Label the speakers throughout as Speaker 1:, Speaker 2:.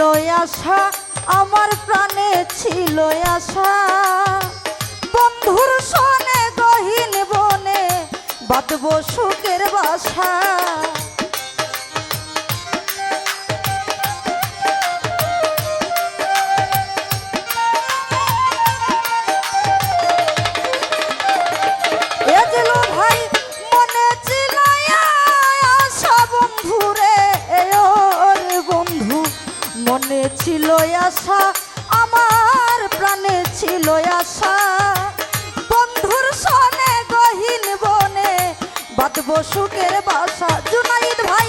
Speaker 1: ছিল আশা আমার প্রাণে ছিল আশা। বন্ধুর সনে গহীন বনে বাঁধব সুখের বাসা। ছিল আশা, আমার প্রাণে ছিল আশা। বন্ধুর সনে গহীন বনে বাঁধব সুখের বাসা। জুনাইদ ভাই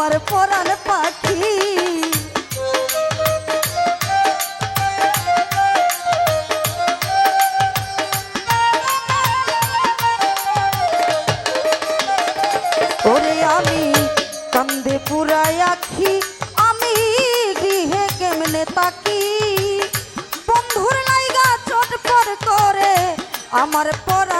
Speaker 1: আমার পরাণ পাখি। ওরে আমি কান্দে পুরাই আখি, আমি গৃহে কেমনে তাকি বন্ধুর লাইগা চটপট করে আমার পরাণ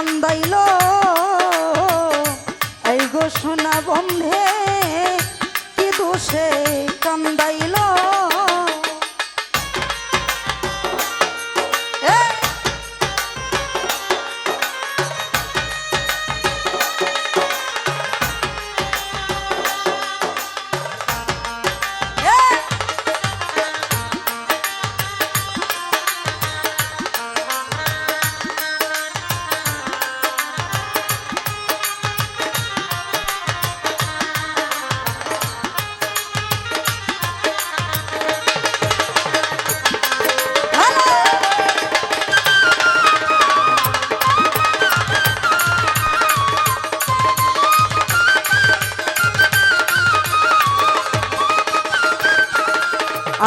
Speaker 1: কান্দাইল। এই গো সোনা বন্ধে কি দোষে কান্দাইল?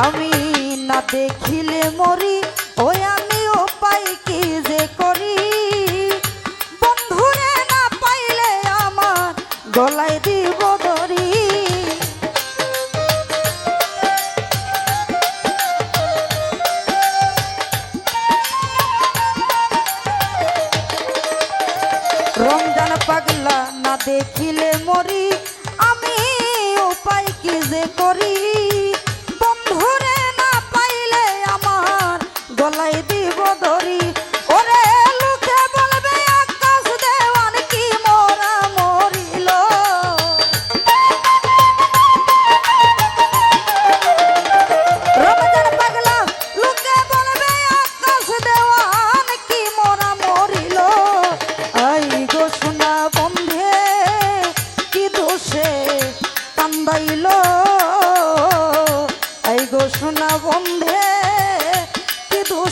Speaker 1: আমি না দেখিলে মরি, ওই আমি উপায় কি যে করি। বন্ধুরে না পাইলে আমার গলায় দিব দড়ি। রমজান পাগলা না দেখিলে মরি আমি উপায় কি যে করি।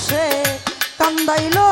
Speaker 1: কি কান্দাইলো।